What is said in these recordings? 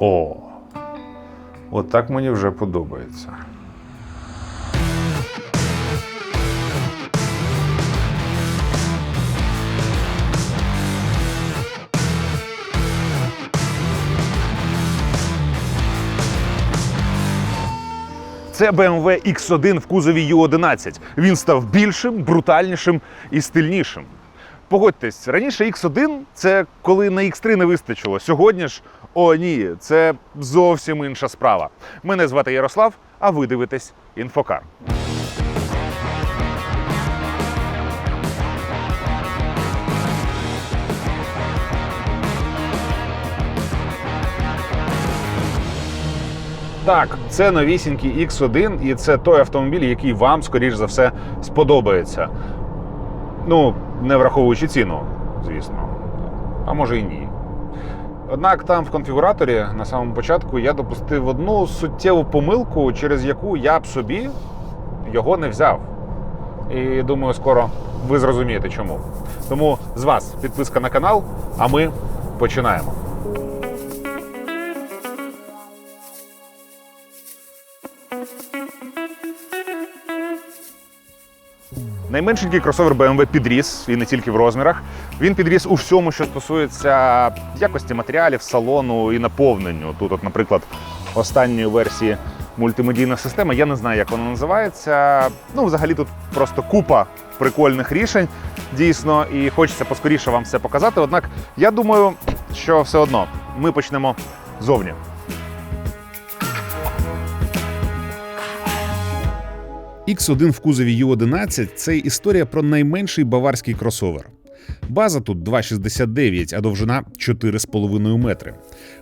О, от так мені вже подобається. Це BMW X1 в кузові U11. Він став більшим, брутальнішим і стильнішим. Погодьтесь, раніше X1 це коли на X3 не вистачило. Сьогодні ж, о ні, це зовсім інша справа. Мене звати Ярослав, а ви дивитесь інфокар. Так, це новісінький X1, і це той автомобіль, який вам, скоріш за все, сподобається. Ну, не враховуючи ціну, звісно. А може і ні. Однак там в конфігураторі на самому початку я допустив одну суттєву помилку, через яку я б собі його не взяв. І думаю, скоро ви зрозумієте чому. Тому з вас підписка на канал, а ми починаємо. Найменшенький кросовер BMW підріс і не тільки в розмірах. Він підріс у всьому, що стосується якості матеріалів, салону і наповненню. Тут, от, наприклад, останньої версії мультимедійна система. Я не знаю, як вона називається. Ну, взагалі, тут просто купа прикольних рішень, дійсно, і хочеться поскоріше вам все показати. Однак, я думаю, що все одно ми почнемо зовні. X1 в кузові U11 це історія про найменший баварський кросовер. База тут 2,69, а довжина 4,5 метри.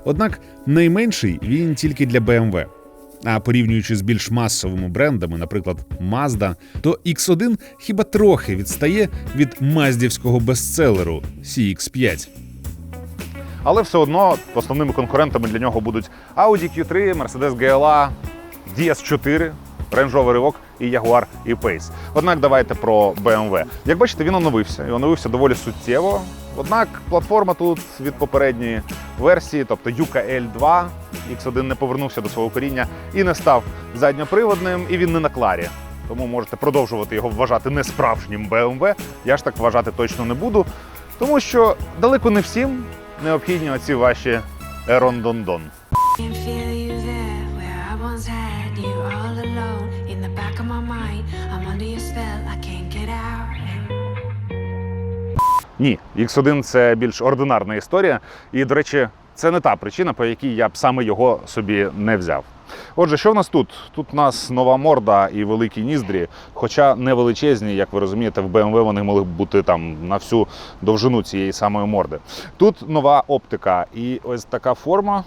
Однак найменший він тільки для BMW. А порівнюючи з більш масовими брендами, наприклад, Mazda, то X1 хіба трохи відстає від маздівського бестселеру CX5. Але все одно основними конкурентами для нього будуть Audi Q3, Mercedes GLA, DS4, Range Rover Evoque і Jaguar E-Pace. Однак давайте про BMW. Як бачите, він оновився і оновився доволі суттєво. Однак платформа тут від попередньої версії, тобто Yuka L2, X1 не повернувся до свого коріння і не став задньоприводним, і він не на кларі. Тому можете продовжувати його вважати несправжнім BMW. Я ж так вважати точно не буду. Тому що далеко не всім необхідні оці ваші ерондондон. Ні, X1 це більш ординарна історія. І, до речі, це не та причина, по якій я б саме його собі не взяв. Отже, що в нас тут? Тут у нас нова морда і великі ніздрі, хоча не величезні, як ви розумієте, в BMW вони могли б бути там на всю довжину цієї самої морди. Тут нова оптика і ось така форма.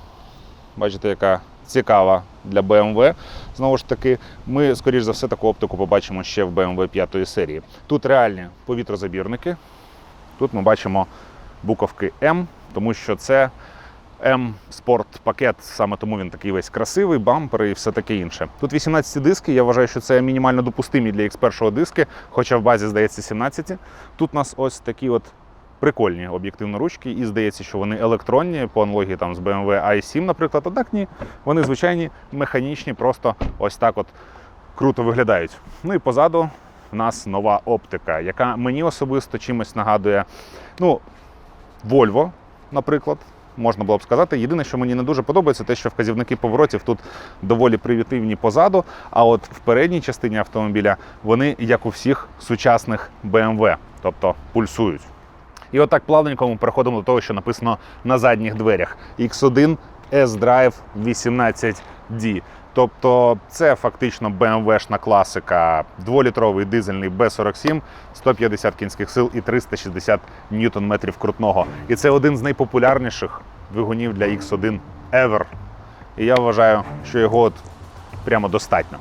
Бачите, яка цікава для BMW. Знову ж таки, ми, скоріш за все, таку оптику побачимо ще в BMW 5 серії. Тут реальні повітрозабірники. Тут ми бачимо буковки М, тому що це М спорт пакет, саме тому він такий весь красивий, бампери і все таке інше. Тут 18 диски. Я вважаю, що це мінімально допустимі для X1 диски, хоча в базі здається 17. Тут у нас ось такі от прикольні об'єктивно ручки, і здається, що вони електронні по аналогії там з BMW i7, наприклад. Однак ні, вони звичайні механічні, просто ось так от круто виглядають. Ну і позаду в нас нова оптика, яка мені особисто чимось нагадує, ну, Volvo, наприклад. Можна було б сказати. Єдине, що мені не дуже подобається, те, що вказівники поворотів тут доволі примітивні позаду, а от в передній частині автомобіля вони, як у всіх сучасних BMW, тобто пульсують. І отак плавненько ми переходимо до того, що написано на задніх дверях. X1 S-Drive 18D. Тобто це фактично BMW-шна класика, дволітровий дизельний B47, 150 кінських сил і 360 ньютон-метрів крутного. І це один з найпопулярніших двигунів для X1 ever. І я вважаю, що його от прямо достатньо.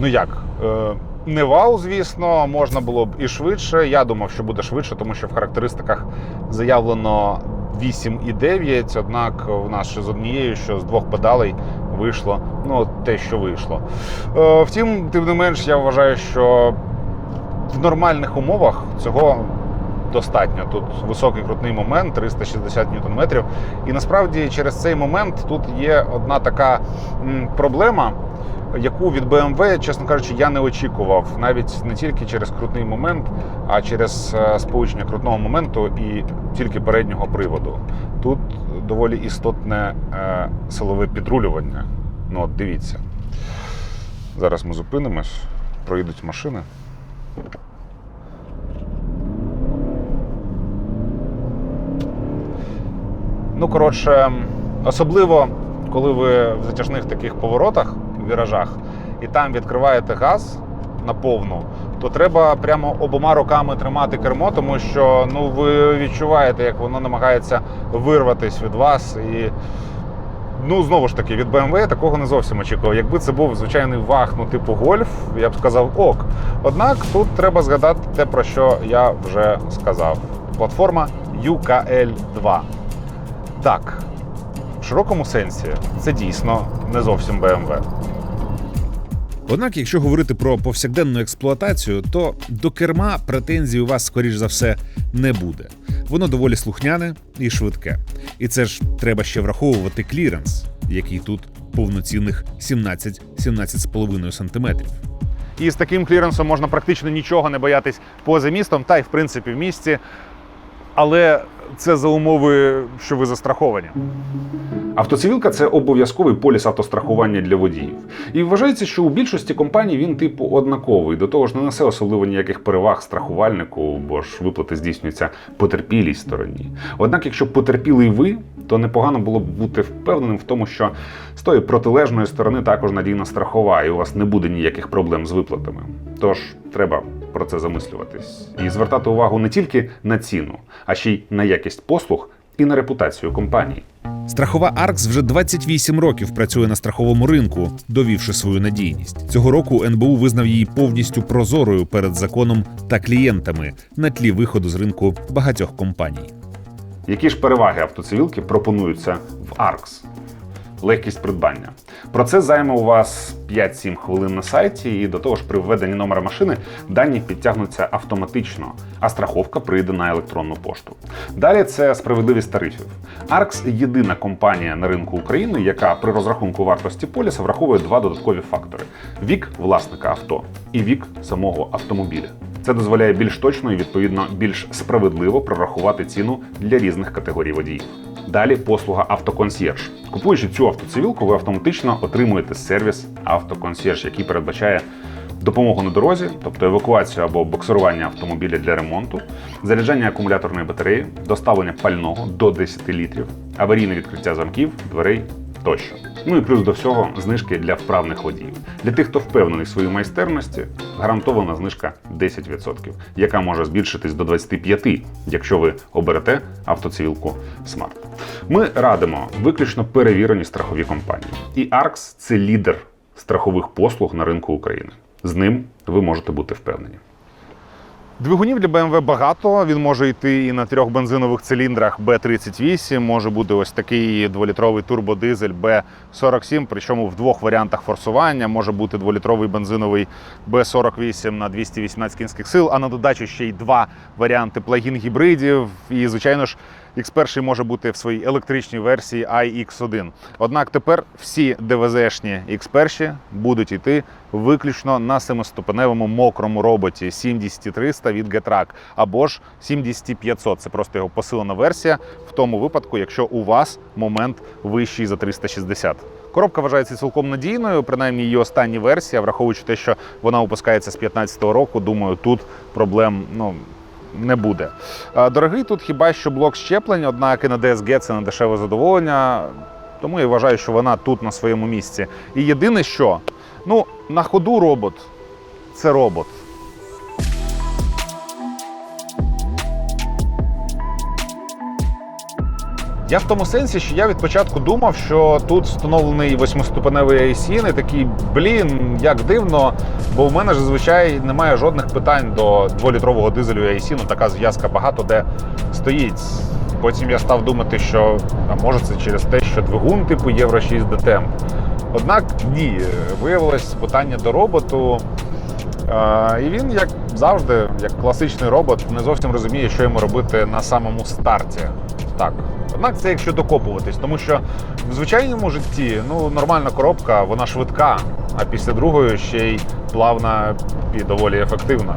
Ну як? Е, не вау, звісно, можна було б і швидше. Я думав, що буде швидше, тому що в характеристиках заявлено 8,9, однак в нас що з однією, що з двох педалей вийшло ну, те, що вийшло. Е, втім, тим не менш, я вважаю, що в нормальних умовах цього достатньо. Тут високий крутний момент 360 ньютон-метрів. І насправді через цей момент тут є одна така проблема. Яку від BMW, чесно кажучи, я не очікував навіть не тільки через крутний момент, а через е, сполучення крутного моменту і тільки переднього приводу. Тут доволі істотне е, силове підрулювання. Ну от дивіться. Зараз ми зупинимось, проїдуть машини. Ну, коротше, особливо, коли ви в затяжних таких поворотах, віражах, і там відкриваєте газ на повну, то треба прямо обома руками тримати кермо, тому що ну, ви відчуваєте, як воно намагається вирватися від вас. І Ну, знову ж таки, від BMW я такого не зовсім очікував. Якби це був звичайний ваг, ну, типу гольф, я б сказав ок. Однак тут треба згадати те, про що я вже сказав. Платформа UKL2. Так, в широкому сенсі це дійсно не зовсім BMW. Однак, якщо говорити про повсякденну експлуатацію, то до керма претензій у вас, скоріш за все, не буде. Воно доволі слухняне і швидке. І це ж треба ще враховувати кліренс, який тут повноцінних 17-17,5 сантиметрів. І з таким кліренсом можна практично нічого не боятись поза містом, та й в принципі в місті. Але це за умови, що ви застраховані. Автоцивілка це обов'язковий поліс автострахування для водіїв. І вважається, що у більшості компаній він типу однаковий. До того ж, не несе особливо ніяких переваг страхувальнику, бо ж виплати здійснюються потерпілій стороні. Однак, якщо потерпілий ви, то непогано було б бути впевненим в тому, що з тої протилежної сторони також надійна страхова, і у вас не буде ніяких проблем з виплатами. Тож треба про це замислюватись і звертати увагу не тільки на ціну, а ще й на якість послуг і на репутацію компанії. Страхова Аркс вже 28 років працює на страховому ринку, довівши свою надійність. Цього року НБУ визнав її повністю прозорою перед законом та клієнтами на тлі виходу з ринку багатьох компаній. Які ж переваги автоцивілки пропонуються в ARX? Легкість придбання. Процес займе у вас 5-7 хвилин на сайті, і до того ж, при введенні номера машини дані підтягнуться автоматично, а страховка прийде на електронну пошту. Далі це справедливість тарифів. ARX – єдина компанія на ринку України, яка при розрахунку вартості поліса враховує два додаткові фактори: вік власника авто і вік самого автомобіля. Це дозволяє більш точно і відповідно більш справедливо прорахувати ціну для різних категорій водіїв. Далі послуга автоконсьєрж. Купуючи цю автоцивілку, ви автоматично отримуєте сервіс автоконсьєрж, який передбачає допомогу на дорозі, тобто евакуацію або боксирування автомобіля для ремонту, заряджання акумуляторної батареї, доставлення пального до 10 літрів, аварійне відкриття замків, дверей тощо. Ну і плюс до всього знижки для вправних водіїв. Для тих, хто впевнений в своїй майстерності, гарантована знижка 10%, яка може збільшитись до 25%, якщо ви оберете автоцивілку Smart. Ми радимо виключно перевірені страхові компанії. І ARX – це лідер страхових послуг на ринку України. З ним ви можете бути впевнені. Двигунів для BMW багато. Він може йти і на трьох бензинових циліндрах B38, може бути ось такий дволітровий турбодизель B47, причому в двох варіантах форсування. Може бути дволітровий бензиновий B48 на 218 кінських сил, а на додачу ще й два варіанти плагін-гібридів. І, звичайно ж, X1 може бути в своїй електричній версії iX1. Однак тепер всі ДВЗ-шні X1 будуть йти виключно на семиступеневому мокрому роботі 70300 від Getrack або ж 70500. Це просто його посилена версія в тому випадку, якщо у вас момент вищий за 360. Коробка вважається цілком надійною, принаймні її остання версія, враховуючи те, що вона випускається з 2015 року. Думаю, тут проблем ну не буде. Дорогий тут хіба що блок щеплень, однак і на DSG це не дешеве задоволення. Тому я вважаю, що вона тут на своєму місці. І єдине, що ну на ходу робот це робот. Я в тому сенсі, що я від початку думав, що тут встановлений восьмиступеневий IC, і такий, блін, як дивно, бо в мене ж зазвичай немає жодних питань до дволітрового дизелю IC, ну така зв'язка багато де стоїть. Потім я став думати, що а може це через те, що двигун типу Євро 6 DTM. Однак ні, виявилось питання до роботу. І він, як завжди, як класичний робот, не зовсім розуміє, що йому робити на самому старті. Так. Однак це якщо докопуватись, тому що в звичайному житті ну, нормальна коробка, вона швидка, а після другої ще й плавна і доволі ефективна.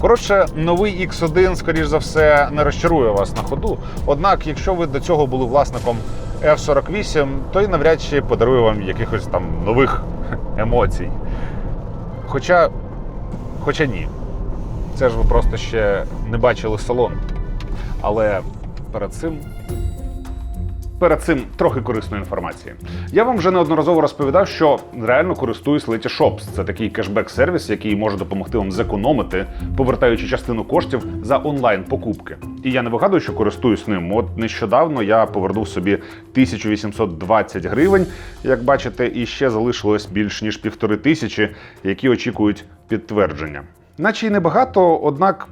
Коротше, новий X1, скоріш за все, не розчарує вас на ходу. Однак, якщо ви до цього були власником F48, то й навряд чи подарує вам якихось там нових емоцій. Хоча, хоча ні. Це ж ви просто ще не бачили салон. Але перед цим. Перед цим трохи корисної інформації. Я вам вже неодноразово розповідав, що реально користуюсь Letyshops. Це такий кешбек-сервіс, який може допомогти вам зекономити, повертаючи частину коштів за онлайн-покупки. І я не вигадую, що користуюсь ним. От нещодавно я повернув собі 1820 гривень, як бачите, і ще залишилось більш ніж півтори тисячі, які очікують підтвердження. Наче й небагато, однак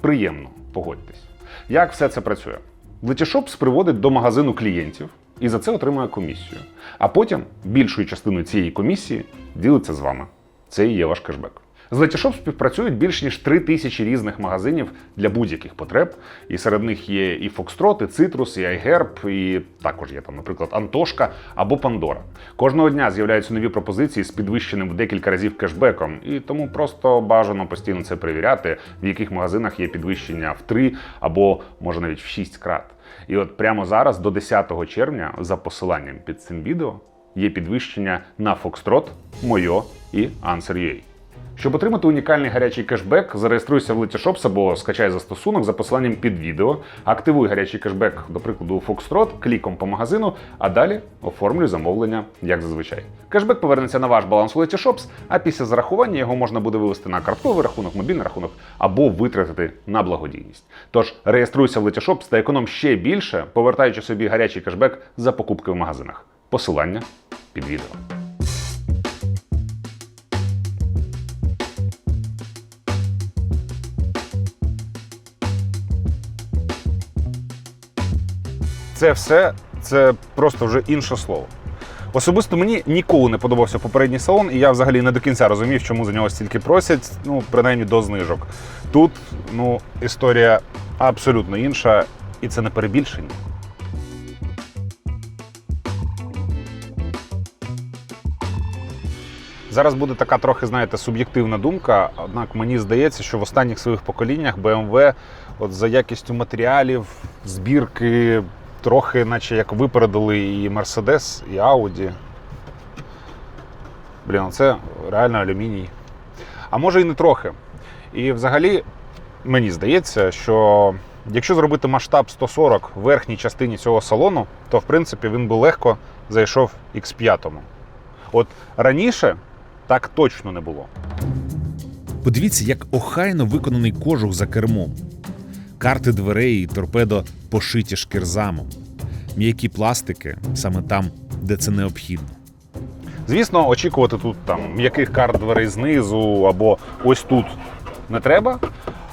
приємно, погодьтесь. Як все це працює? Letyshops приводить до магазину клієнтів і за це отримує комісію. А потім більшою частиною цієї комісії ділиться з вами. Це і є ваш кешбек. З Letyshops співпрацюють більш ніж 3 тисячі різних магазинів для будь-яких потреб. І серед них є і Foxtrot, і Citrus, і iHerb, і також є там, наприклад, Антошка або Пандора. Кожного дня з'являються нові пропозиції з підвищеним в декілька разів кешбеком, і тому просто бажано постійно це перевіряти, в яких магазинах є підвищення в 3 або може навіть в 6 крат. І от прямо зараз, до 10 червня, за посиланням під цим відео, є підвищення на Foxtrot, Moyo і Answer.ua. Щоб отримати унікальний гарячий кешбек, зареєструйся в Letyshops або скачай застосунок за посиланням під відео, активуй гарячий кешбек, до прикладу, Foxtrot, кліком по магазину, а далі оформлюй замовлення, як зазвичай. Кешбек повернеться на ваш баланс у Letyshops, а після зарахування його можна буде вивести на картковий рахунок, мобільний рахунок або витратити на благодійність. Тож реєструйся в Letyshops та економ ще більше, повертаючи собі гарячий кешбек за покупки в магазинах. Посилання під відео. Це все це просто вже інше слово. Особисто мені ніколи не подобався попередній салон, і я взагалі не до кінця розумів, чому за нього стільки просять, ну, принаймні до знижок. Тут ну, історія абсолютно інша, і це не перебільшення. Зараз буде така трохи, знаєте, суб'єктивна думка. Однак мені здається, що в останніх своїх поколіннях BMW от за якістю матеріалів, збірки, трохи, наче як випередили і Mercedes, і Audi. Блін, це реально алюміній. А може і не трохи. І взагалі, мені здається, що якщо зробити масштаб 140 в верхній частині цього салону, то в принципі він би легко зайшов X5. От раніше так точно не було. Подивіться, як охайно виконаний кожух за кермом. Карти дверей і торпедо пошиті шкірзамом. М'які пластики саме там, де це необхідно. Звісно, очікувати тут там м'яких карт дверей знизу або ось тут не треба.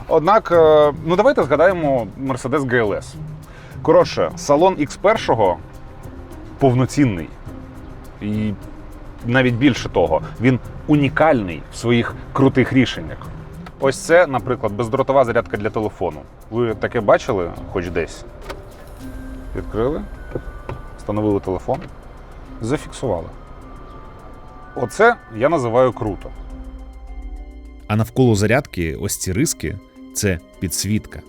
Однак, е, ну давайте згадаємо Mercedes GLS. Коротше, салон X1 повноцінний. І навіть більше того, він унікальний в своїх крутих рішеннях. Ось це, наприклад, бездротова зарядка для телефону. Ви таке бачили хоч десь? Відкрили, встановили телефон, зафіксували. Оце я називаю круто. А навколо зарядки ось ці риски це підсвітка.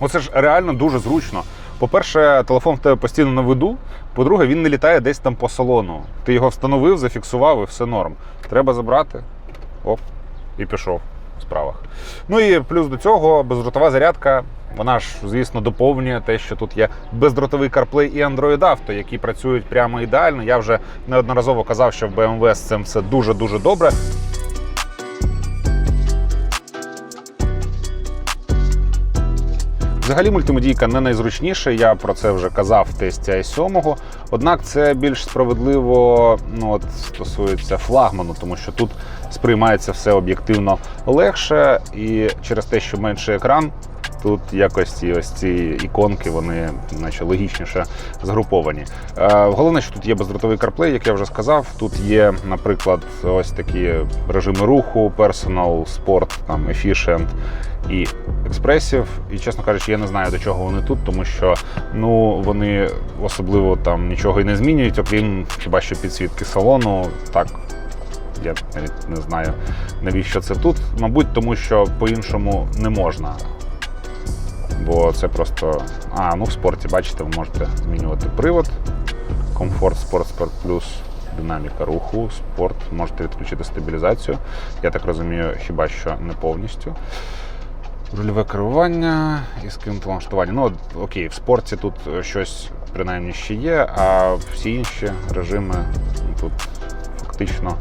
Оце ж реально дуже зручно. По-перше, телефон в тебе постійно на виду. По-друге, він не літає десь там по салону. Ти його встановив, зафіксував і все норм. Треба забрати. Оп, і пішов справах. Ну і плюс до цього бездротова зарядка. Вона ж, звісно, доповнює те, що тут є бездротовий CarPlay і Android Auto, які працюють прямо ідеально. Я вже неодноразово казав, що в BMW з цим все дуже-дуже добре. Взагалі мультимедійка не найзручніша, я про це вже казав в тесті i7. Однак це більш справедливо ну, от, стосується флагману, тому що тут сприймається все об'єктивно легше, і через те, що менший екран, Тут якось ці ось ці іконки, вони наче логічніше згруповані. Е, головне, що тут є бездротовий CarPlay, як я вже сказав. Тут є, наприклад, ось такі режими руху, Personal, Sport, там, Efficient і Expressive. І, чесно кажучи, я не знаю, до чого вони тут, тому що ну, вони особливо там нічого і не змінюють, окрім хіба що підсвітки салону. Так, я навіть не знаю, навіщо це тут. Мабуть, тому що по-іншому не можна. Бо це просто. А, ну в спорті, бачите, ви можете змінювати привод. Комфорт, спорт, спорт плюс, динаміка руху, спорт. Можете відключити стабілізацію. Я так розумію, хіба що не повністю. Рульове керування і скинути налаштування. Ну, окей, в спорті тут е, щось принаймні ще є, а всі інші режими тут фактично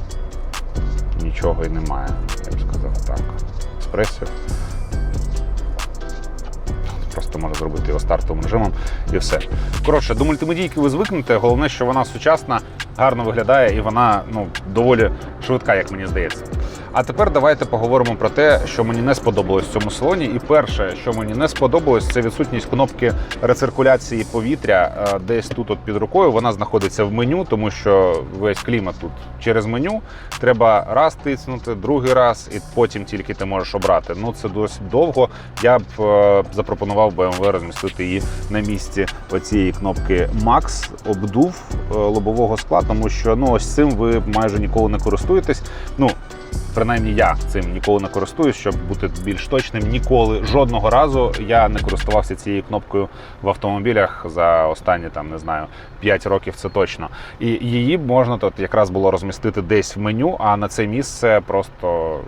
нічого і немає, я б сказав так. Еспресів. Просто можна зробити його стартовим режимом і все. Коротше, до мультимедійки ви звикнете. Головне, що вона сучасна, гарно виглядає і вона ну, доволі швидка, як мені здається. А тепер давайте поговоримо про те, що мені не сподобалось в цьому салоні. І перше, що мені не сподобалось, це відсутність кнопки рециркуляції повітря е, десь тут от під рукою. Вона знаходиться в меню, тому що весь клімат тут через меню. Треба раз тиснути, другий раз, і потім тільки ти можеш обрати. Ну це досить довго. Я б е, запропонував BMW розмістити її на місці оцієї кнопки Max, обдув е, лобового скла, тому що ну ось цим ви майже ніколи не користуєтесь. Ну принаймні я цим ніколи не користуюсь, щоб бути більш точним. Ніколи жодного разу я не користувався цією кнопкою в автомобілях за останні там не знаю 5 років. Це точно. І її можна тут якраз було розмістити десь в меню, а на це місце просто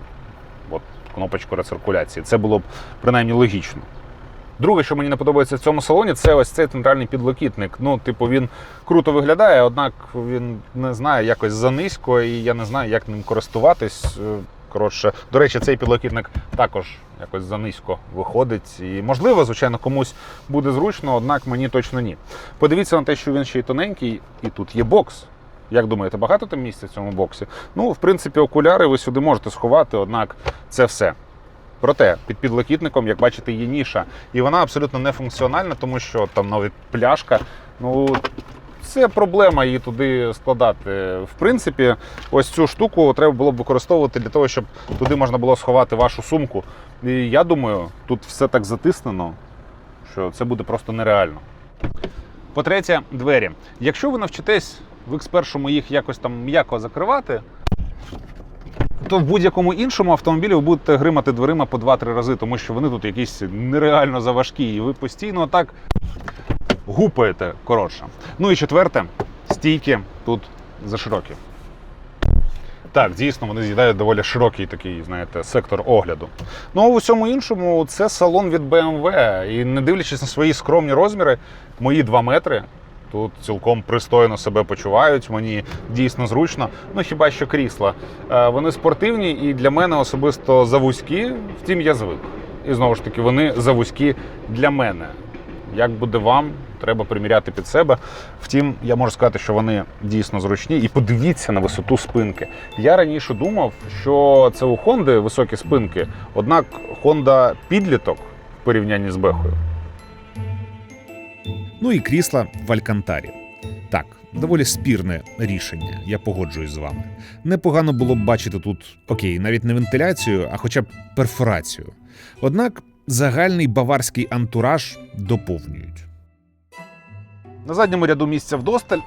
от кнопочку рециркуляції. Це було б принаймні логічно. Друге, що мені не подобається в цьому салоні, це ось цей центральний підлокітник. Ну, типу, він круто виглядає, однак він не знаю, якось занизько, і я не знаю, як ним користуватись. Е, Коротше, до речі, цей підлокітник також якось занизько виходить. І можливо, звичайно, комусь буде зручно, однак мені точно ні. Подивіться на те, що він ще й тоненький, і тут є бокс. Як думаєте, багато там місця в цьому боксі? Ну, в принципі, окуляри ви сюди можете сховати, однак це все. Проте під підлокітником, як бачите, є ніша, і вона абсолютно не функціональна, тому що там навіть пляшка. Ну це проблема її туди складати. В принципі, ось цю штуку треба було б використовувати для того, щоб туди можна було сховати вашу сумку. І я думаю, тут все так затиснено, що це буде просто нереально. По-третє, двері. Якщо ви навчитесь в X1 їх якось там м'яко закривати, то в будь-якому іншому автомобілі ви будете гримати дверима по 2-3 рази, тому що вони тут якісь нереально заважкі, і ви постійно так гупаєте коротше. Ну і четверте, стійки тут заширокі. Так, дійсно, вони з'їдають доволі широкий такий, знаєте, сектор огляду. Ну а в усьому іншому це салон від BMW. І не дивлячись на свої скромні розміри, мої 2 метри. Тут цілком пристойно себе почувають, мені дійсно зручно. Ну хіба що крісла. Е, Вони спортивні і для мене особисто завузькі, втім я звик. І знову ж таки, вони завузькі для мене. Як буде вам, треба приміряти під себе. Втім, я можу сказати, що вони дійсно зручні. І подивіться на висоту спинки. Я раніше думав, що це у Хонди високі спинки, однак Honda підліток в порівнянні з Бехою. Ну і крісла в Алькантарі. Так, доволі спірне рішення, я погоджуюсь з вами. Непогано було б бачити тут, окей, навіть не вентиляцію, а хоча б перфорацію. Однак загальний баварський антураж доповнюють. На задньому ряду місця вдосталь.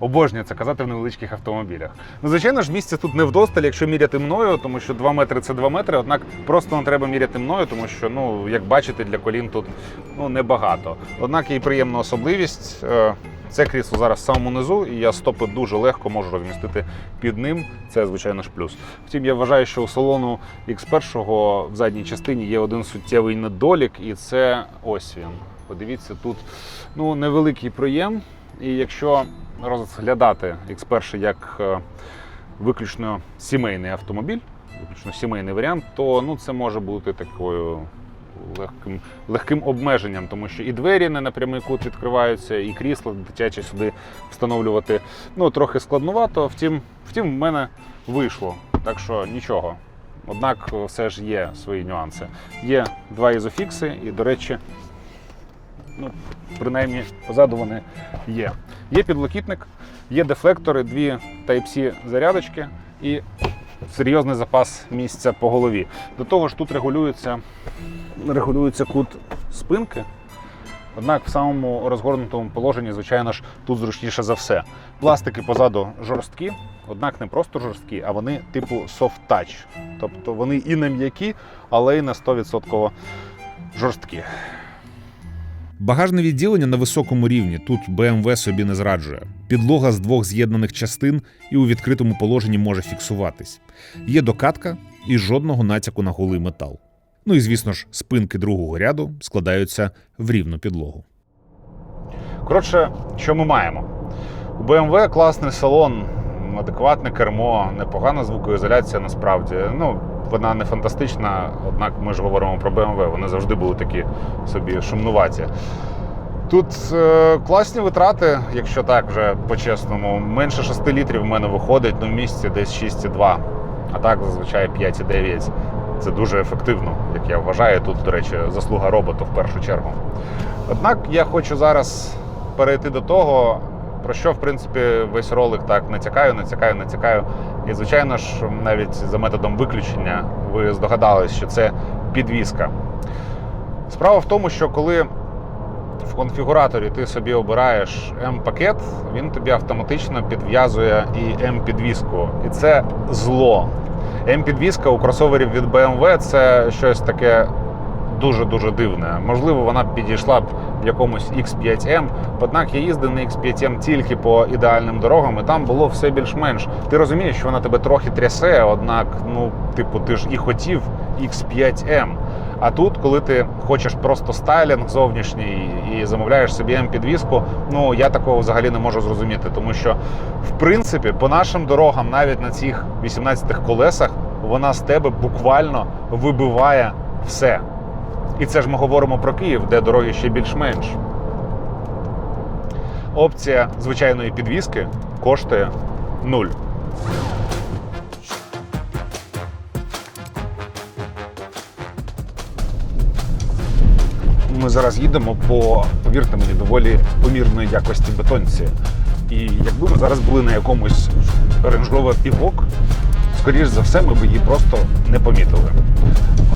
Обожнюю це казати в невеличких автомобілях. Ну, звичайно ж, місця тут не вдосталь, якщо міряти мною, тому що 2 метри це 2 метри, однак просто не треба міряти мною, тому що, ну, як бачите, для колін тут ну, небагато. Однак і приємна особливість. е, Це крісло зараз в самому низу, і я стопи дуже легко можу розмістити під ним. Це, звичайно ж, плюс. Втім, я вважаю, що у салону X1 в задній частині є один суттєвий недолік, і це ось він. Подивіться, тут ну, невеликий проєм. І якщо розглядати X1 як е, виключно сімейний автомобіль, виключно сімейний варіант, то ну, це може бути такою легким, легким обмеженням, тому що і двері не на кут відкриваються, і крісло дитяче сюди встановлювати ну, трохи складнувато. Втім, втім, в мене вийшло. Так що нічого. однак все ж є свої нюанси. Є два ізофікси, і, до речі, ну, принаймні позаду вони є. Є підлокітник, є дефлектори, дві Type-C зарядочки і серйозний запас місця по голові. До того ж, тут регулюється, регулюється кут спинки. Однак в самому розгорнутому положенні, звичайно ж, тут зручніше за все. Пластики позаду жорсткі, однак не просто жорсткі, а вони типу soft touch. Тобто вони і не м'які, але й не 100% жорсткі. Багажне відділення на високому рівні. Тут BMW собі не зраджує. Підлога з двох з'єднаних частин і у відкритому положенні може фіксуватись. Є докатка і жодного натяку на голий метал. Ну і звісно ж, спинки другого ряду складаються в рівну підлогу. Коротше, що ми маємо? У BMW класний салон, адекватне кермо, непогана звукоізоляція насправді. Ну, вона не фантастична, однак ми ж говоримо про BMW, вони завжди були такі собі шумнуваті. Тут е, класні витрати, якщо так вже по-чесному. Менше 6 літрів в мене виходить, ну в місці десь 6,2, а так зазвичай 5,9. Це дуже ефективно, як я вважаю. Тут, до речі, заслуга роботу в першу чергу. Однак я хочу зараз перейти до того, про що, в принципі, весь ролик так натякаю, натякаю, натякаю. І, звичайно ж, навіть за методом виключення ви здогадались, що це підвіска. Справа в тому, що коли в конфігураторі ти собі обираєш М-пакет, він тобі автоматично підв'язує і М-підвіску. І це зло. М-підвіска у кросоверів від BMW це щось таке дуже-дуже дивне. Можливо, вона б підійшла б в якомусь X5M, однак я їздив на X5M тільки по ідеальним дорогам, і там було все більш-менш. Ти розумієш, що вона тебе трохи трясе, однак, ну, типу, ти ж і хотів X5M. А тут, коли ти хочеш просто стайлінг зовнішній і замовляєш собі М-підвіску, ну я такого взагалі не можу зрозуміти, тому що в принципі по нашим дорогам, навіть на цих 18 колесах, вона з тебе буквально вибиває все. І це ж ми говоримо про Київ, де дороги ще більш-менш. Опція звичайної підвіски коштує 0. Ми зараз їдемо по, повірте мені, доволі помірної якості бетонці. І якби ми зараз були на якомусь Range Evoque, скоріш за все, ми б її просто не помітили.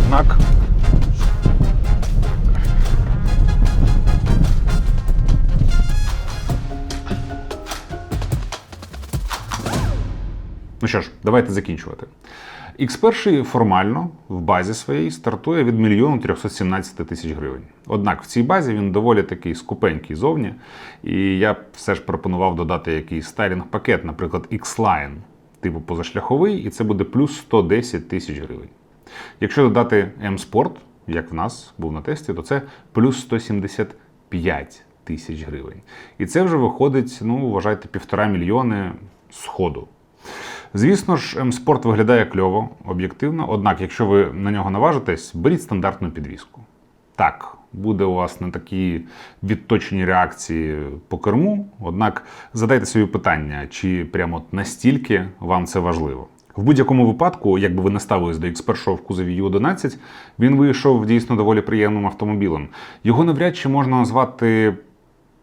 Однак Ну що ж, давайте закінчувати. X1 формально в базі своїй стартує від 1 317 тисяч гривень. Однак в цій базі він доволі такий скупенький зовні. І я все ж пропонував додати якийсь стайлінг-пакет, наприклад, X-Line, типу позашляховий, і це буде плюс 110 тисяч гривень. Якщо додати M-Sport, як в нас був на тесті, то це плюс 175 тисяч гривень. І це вже виходить, ну, вважайте, півтора мільйони сходу. Звісно ж, М-спорт виглядає кльово, об'єктивно. Однак, якщо ви на нього наважитесь, беріть стандартну підвіску. Так, буде у вас не такі відточені реакції по керму, однак задайте собі питання, чи прямо настільки вам це важливо. В будь-якому випадку, якби ви не ставились до X1 в кузові U11, він вийшов дійсно доволі приємним автомобілем. Його навряд чи можна назвати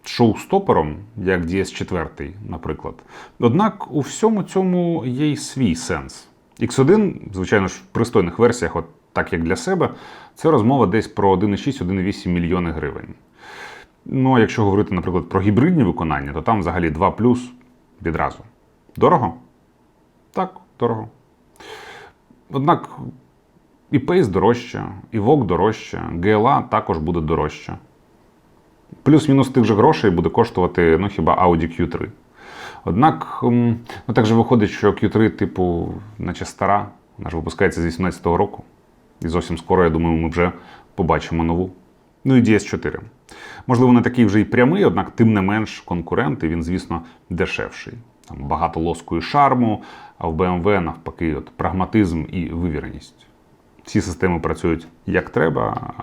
шоу-стопером, як DS4, наприклад. Однак у всьому цьому є й свій сенс. X1, звичайно ж, в пристойних версіях, от так як для себе, це розмова десь про 1,6-1,8 мільйони гривень. Ну, а якщо говорити, наприклад, про гібридні виконання, то там взагалі 2 плюс відразу. Дорого? Так, дорого. Однак і Pace дорожче, і VOG дорожче, GLA також буде дорожче. Плюс-мінус тих же грошей буде коштувати ну, хіба Audi Q3. Однак, ну так же виходить, що Q3, типу, наче стара, вона ж випускається з 18-го року. І зовсім скоро, я думаю, ми вже побачимо нову. Ну і DS4. Можливо, не такий вже й прямий, однак, тим не менш, конкурент, і він, звісно, дешевший. Там багато лоску і шарму, а в BMW навпаки, от, прагматизм і вивіреність. Ці системи працюють як треба,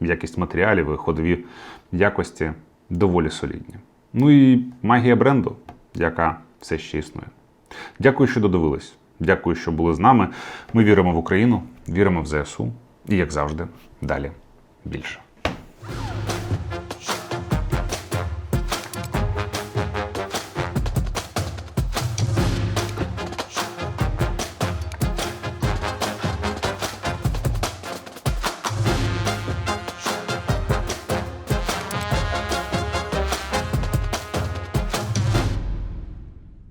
якість матеріалів і ходові якості доволі солідні. Ну і магія бренду, яка все ще існує. Дякую, що додивились. Дякую, що були з нами. Ми віримо в Україну, віримо в ЗСУ і, як завжди, далі більше.